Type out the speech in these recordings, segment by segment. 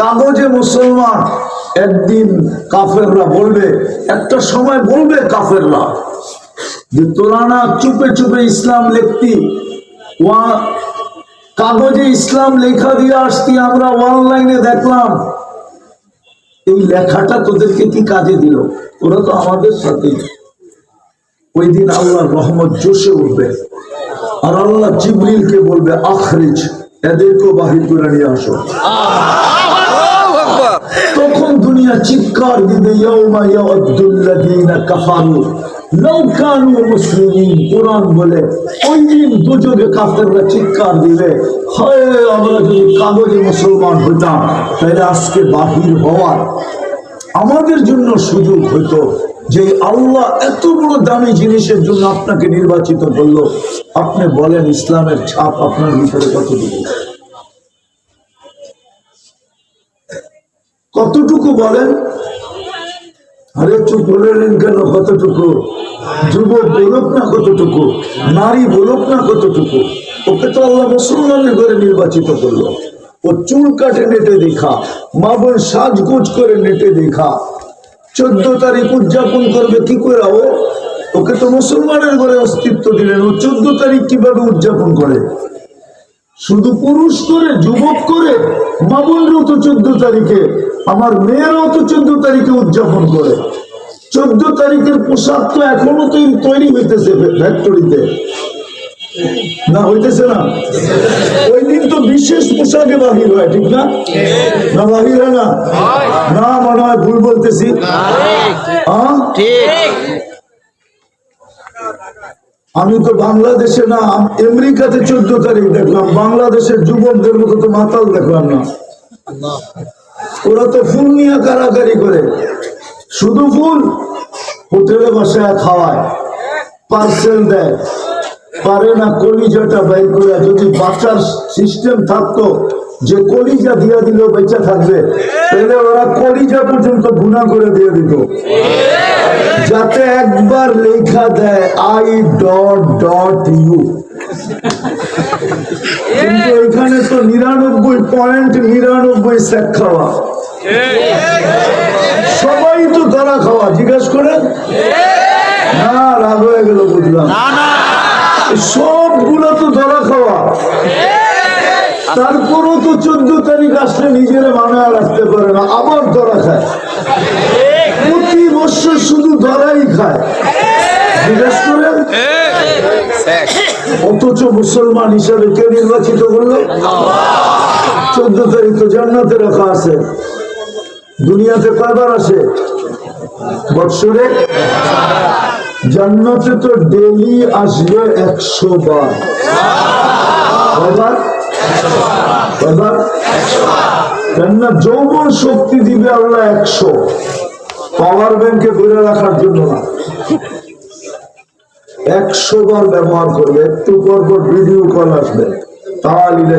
কাগজে মুসলমান, একদিন কাফেররা বলবে, একটা সময় বলবে কাফেররা যে তোরা না চুপে চুপে ইসলাম লিখতি? কাগজে ইসলাম লেখা দিয়ে আসতি, আমরা অনলাইনে দেখলাম। এই লেখাটা তোদেরকে কি কাজে দিল? ওরা তো আমাদের সাথে। ওই দিন আল্লাহর রহমত জোশে উঠবে। আর আল্লাহ জিবরিলকে বলবে, আখরিজ, এদেরকেও বাহির করে নিয়ে আসো। দুনিয়া চিৎকার দিবে লাউ কানু কোরআন বলে, ওই দিন চিৎকার দিবে কাগজে মুসলমান হইতাম, তাহলে আজকে বাহির হওয়ার আমাদের জন্য সুযোগ হইতো যে আল্লাহ এত বড় দামি জিনিসের জন্য আপনাকে নির্বাচিত করল। আপনি বলেন, ইসলামের ছাপ আপনার ভিতরে কতটুকু? কতটুকু বলেন? আরে চুপ বললেন কেন কতটুকু? যুবক বলুক না কতটুকু? নারী বলুক না কতটুকু? ওকে তো আল্লাহ মুসলমানের করে নির্বাচিত করল। ও চুল কাটে নেটে দেখা মা বোন সাজগোজ করে নেটে দেখা। চোদ্দ তারিখ উদযাপন করবে কি করে ও? ওকে তো মুসলমানের ঘরে অস্তিত্ব দিলেন। ও চোদ্দ তারিখ কীভাবে উদযাপন করে? শুধু পুরুষ করে, যুবক করে? মা বোনরাও তো চোদ্দ তারিখে। আমার মেয়েরাও তো চোদ্দ তারিখে উদযাপন করে। চোদ্দ তারিখের পোশাক তো এখনও তৈরি তৈরি হইতেছে ফ্যাক্টরিতে না হইতেছে না? ওই দিন তো বিশেষ পোশাকে বাহির হয় ঠিক না? না বাহির হয় না? না মনে হয় ভুল বলতেছি। আমি তো বাংলাদেশে না আমেরিকাতে চোদ্দ তারিখ দেখলাম। বাংলাদেশের যুবকদের মতো তো মাতাল দেখলাম না। ওরা তো ফুল নিয়ে কারাকারি করে। শুধু ফুল? হোটেলে বসায় খাওয়ায়। পার্সেল দেয়। পারে না কলিজাটা বাইর করে। যদি বাঁচার সিস্টেম থাকতো যে কলিজা দিয়া বেঁচে থাকবে, তাহলে ওরা কলিজা পর্যন্ত গুণা করে দিয়ে দিত। যাতে একবার লেখা দেয় আই ডট ডট ইউ কিন্তু এখানে তো নিরানব্বই পয়েন্ট নিরানব্বই শেখ খাওয়া। সবাই তো ধরা খাওয়া জিজ্ঞেস করেন? না রাগ হয়ে গেল বুঝলাম। সবগুলো তো ধরা খাওয়া। তারপরও তো চোদ্দ তারিখ আসলে নিজেরা মানায় রাখতে পারে না আবার ধরা খায়। প্রতি বছর শুধু ধরাই খায়। জিজ্ঞেস করেন? অথচ মুসলমান হিসাবে কে নির্বাচিত করল? চোদ্দ তারিখ তো জান্নাতে রাখা আছে। দুনিয়াতে কয়বার আসে বৎসরে? জান্নাতে তো ডেলি আসবে একশো বার। কয়বার? কয়বার? জান্নাত যৌবন শক্তি দিবে আল্লাহ একশো। পাওয়ার ব্যাংকে ধরে রাখার জন্য না। একশো বার ব্যবহার করবে, একটু পর পর ভিডিও কল আসবে। তাহলে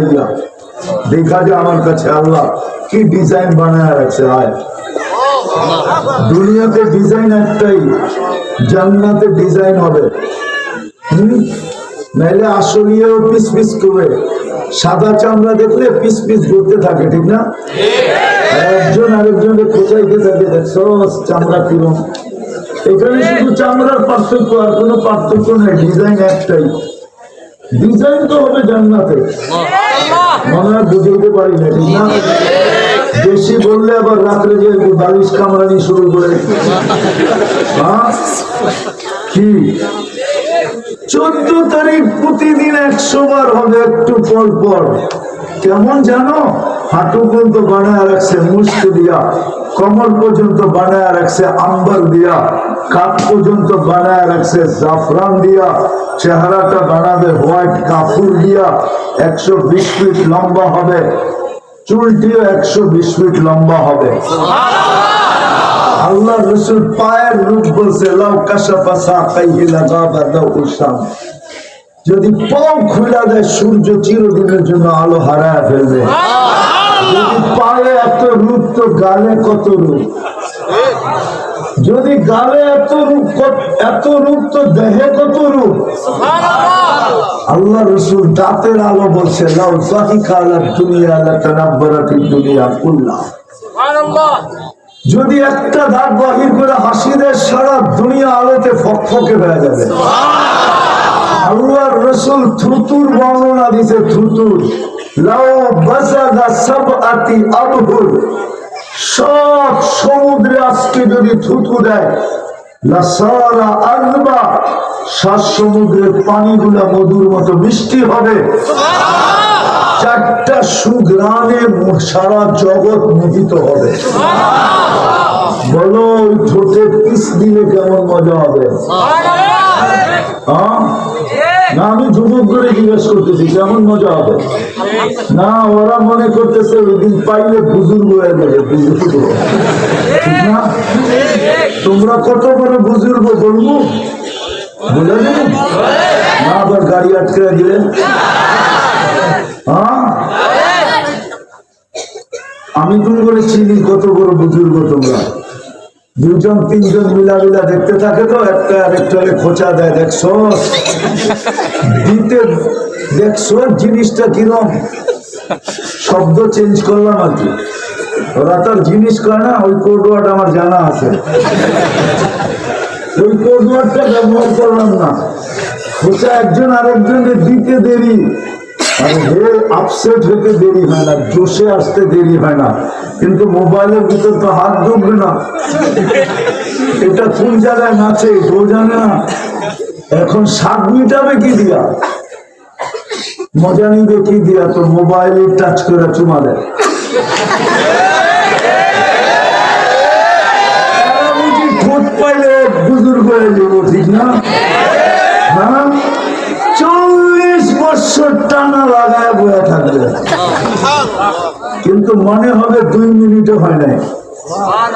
দেখা যায় আমার কাছে, আল্লাহ, কি ডিজাইন বানায় রাখছে আয় দুনিয়াতে ডিজাইন একটাই, জান্নাতে ডিজাইন হবে। নাইলে আসলিয়াও পিস পিস করে সাদা চামড়া দেখলে পিস পিস ঘুরতে থাকে, ঠিক না? একজন আরেকজনকে খোঁচাইতে থাকে, দেখছ, চামড়া কিরম। এখানে শুধু চামড়ার পার্থক্য আর কোনো পার্থক্য নেই ডিজাইন একটাই। ডিজাইন তো হবে জান্নাতে। মনে হয় বুঝাইতে পারি না ঠিক না? বেশি বললে আবার রাত্রে যে বালিশ কামড়ানি শুরু করে? কি? চোদ্দ তারিখ প্রতিদিন একশো বার হবে একটু পর পর। কেমন জানো? হাঁটু পর্যন্ত বানায় রাখছে মুস্ক দিয়া। কমর পর্যন্ত বানায় রাখছে আম্বার দিয়া কাপ পর্যন্ত বানায় রাখছে জাফরান দিয়া, চেহারাটা বানাবে হোয়াইট কাপুর দিয়া, একশো বিশ ফিট লম্বা হবে, চুলটিও একশো বিশ ফিট লম্বা হবে। আল্লাহ রসুল পায়ের রূপ বলছে যদি পাও খুলে দেয়, সূর্য চিরদিনের জন্য আলো হারায় ফেলবে। পায়ে এত রূপ তো গালে কত রূপ। যদি গালে এত রূপ এত রূপ তো দেহে কত রূপ? আল্লাহ রসুল দাঁতের আলো বলছে লাউ জাহিকা আলা দুনিয়া লাতানাব্বারাতিদ দুনিয়া কুল্লাহ যদি একটা দাঁত বাহির করে হাসি দেয় সারা দুনিয়া আলোতে ফকফকে হয়ে যাবে। আল্লাহর রসুল থুতুর বর্ণনা দিছে থুতুর। লাউ বাসাগা সাবআতি আবহুর। সব সমুদ্রে আজকে যদি থুতু দেয় লাসারা আজবা সাত সমুদ্রের পানিগুলা মধুর মতো মিষ্টি হবে। চারটা সুগ্রামে সারা জগৎ মোহিত হবে। বলো ঠোঁটে পিস দিলে কেমন মজা হবে? হ্যাঁ? না, আমি যুবক করে জিজ্ঞেস করতেছি, কেমন মজা হবে? না, ওরা মনে করতেছে ওই দিন পাইলে বুজুর্গ হয়ে যাবে, বুজুর্গ। তোমরা কত বড় বুজুর্গ বলব বুঝে না? আবার গাড়ি আটকে দিলেন হ্যাঁ? আমি তুমি করে চিনি কত বড় বুজুর্গ তোমরা? দুজন, তিনজন মিলা মিলা দেখতে থাকে তো, একটা আরেকটাকে খোঁচা দেয়, দেখছ? দিতে, দেখছ? জিনিসটা কিরম? শব্দ চেঞ্জ করলাম আর কি। ওরা তার জিনিস করে না, ওই কোডওয়ার্ড আমার জানা আছে। ওই কোডওয়ার্ডটা ব্যবহার করলাম না। খোঁচা একজন আরেকজনের দিতে দেরি। আপসেট হতে দেরি হয় না, জোশে আসতে দেরি হয় না। কিন্তু মোবাইলের ভিতর তো হাত না। এটা কোন জায়গায় নাচে কেউ জানে না। এখন স্বাদ মিটাবে কি দিয়া? মজা নিবে কি দিয়া? তো মোবাইলে টাচ করে চুমা দেয়। পাইলে বুজুর্গ হয়ে যাব ঠিক না হ্যাঁ চল্লিশ কিন্তু মনে হবে দুই মিনিটও হয় নাই।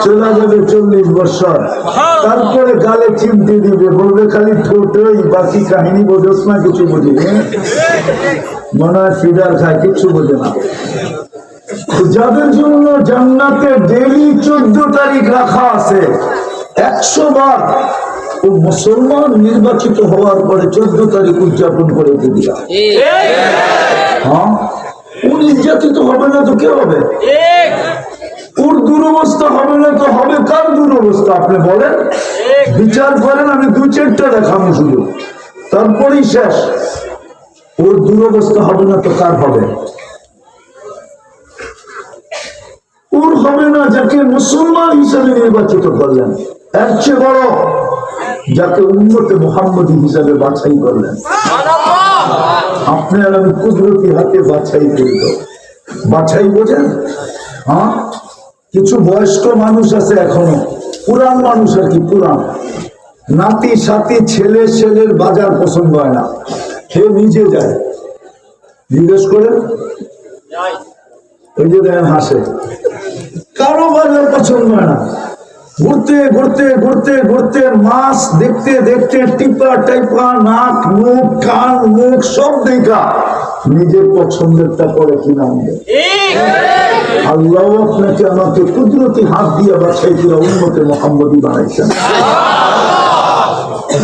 চলে যাবে চল্লিশ বছর। তারপরে গালে চিমটি দিবে, বলবে খালি ঠোঁটই বাকি কাহিনী বোঝোস না, কিছু বুঝি? মনে হয় ফিডার খায় কিছু বোঝে না। যাদের জন্য জান্নাতে ডেলি চোদ্দ তারিখ রাখা আছে, একশো বার ও মুসলমান নির্বাচিত হওয়ার পরে চোদ্দ তারিখ উদযাপন করে দিলাম। হ্যাঁ? ও নির্যাতিত হবে না তো কে হবে? ওর দুরবস্থা হবে না তো হবে কার দুরবস্থা, আপনি বলেন? বিচার করেন, আমি দু চারটা দেখাবো শুধু। তারপরেই শেষ। ওর দুরবস্থা হবে না তো কার হবে? ওর হবে না যাকে মুসলমান হিসাবে নির্বাচিত করলেন। এর চেয়ে বড় যাকে উন্নতে মোহাম্মদী হিসাবে বাছাই করলেন। আপনার আমি কুদরতি হাতে বাছাই করিল বাছাই বোঝেন? হ্যাঁ? কিছু বয়স্ক মানুষ আছে এখনও। পুরান মানুষ আর কি পুরান নাতি সাথী ছেলে ছেলের বাজার পছন্দ হয় না। সে নিজে যায়। জিজ্ঞেস করে ওই যে দেখেন হাসে। কারও বাজার পছন্দ হয় না। ঘুরতে ঘুরতে ঘুরতে ঘুরতে মাছ দেখতে দেখতে টিপা টাইপা নাক মুখ কান মুখ সব দেখা। নিজের পছন্দেরটা করে কিনা আনবে আল্লাহ আপনাকে আমাকে কুদরতি হাত দিয়ে উন্মতে মোহাম্মদী বানাইছেন।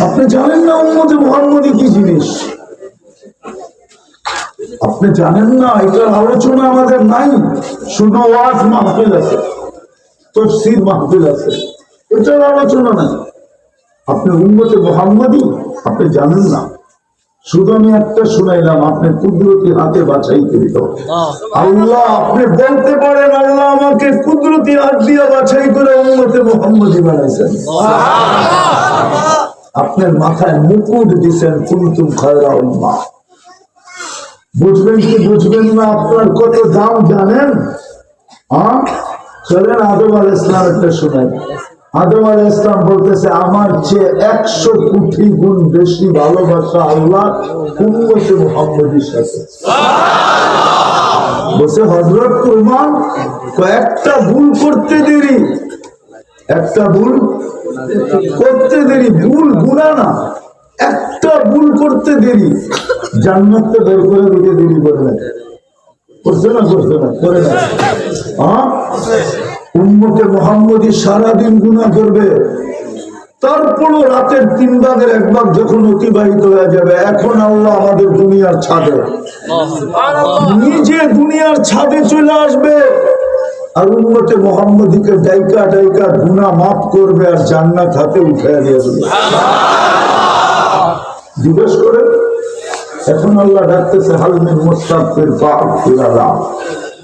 আপনি জানেন না উন্মতে মোহাম্মদী কি জিনিস? আপনি জানেন না এটার আলোচনা আমাদের নাই। শুধু ওয়াজ মাহফিল আছে তফসির মাহফিল আছে। এটার আলোচনা নাই আপনি উন্মতে মোহাম্মদী আপনি জানেন না। শুধু আমি একটা শুনাইলাম আপনি কুদরতি হাতে বাছাই করিত আল্লাহ। আপনি বলতে পারেন আল্লাহ আমাকে কুদরতি হাত দিয়ে বাছাই করে উন্মতে মোহাম্মদী বানাইছেন। আপনার মাথায় মুকুট দিছেন কুন্তুম খায়রা উম্মা। বুঝবেন কি বুঝবেন না আপনার কত দাম জানেন? হ্যাঁ চলেন আদম আল ইসলাম একটা শোনেন আদম আল ইসলাম বলতেছে আমার চেয়ে একশো কোটি গুণ বেশি ভালোবাসা আল্লাহ উন্মতে মোহাম্মদীর সাথে। বসে হজরত প্রমাণ একটা ভুল করতে দেরি। একটা ভুল করতে দেরি ভুল গুণা না। একটা ভুল করতে দেরি। জান্নাতকে বের করে দিতে দেরি করে না করছে না করছে না করে না হ্যাঁ? উম্মতে যদি সারাদিন গুণা করবে। তারপরও রাতের তিন ভাগের এক ভাগ যখন অতিবাহিত হয়ে যাবে এখন আল্লাহ আমাদের দুনিয়ার ছাদে। নিজে দুনিয়ার ছাদে চলে আসবে। আর উন্মতে মোহাম্মদীকে ডাইকা ডাইকা গুণা মাফ করবে আর জান্নাত হাতে উঠে দিয়ে দেবে। জিজ্ঞেস করে এখন আল্লাহ ডাকতেছে হালমিন মোস্তাফের পাক ফিরালা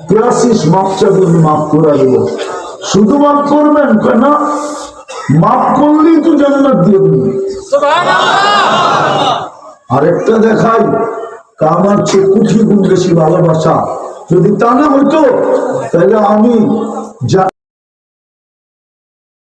ক্লাসিস মাপ চাবেন মাফ করে দেবো। শুধু মাফ করবেন কেন? মাফ করলেই তো জান্নাত দিয়ে দেবেন। আরেকটা দেখাই কামার আমার চেয়ে কুঠি গুণ বেশি ভালোবাসা। যদি তা না হইতো তাহলে আমি যা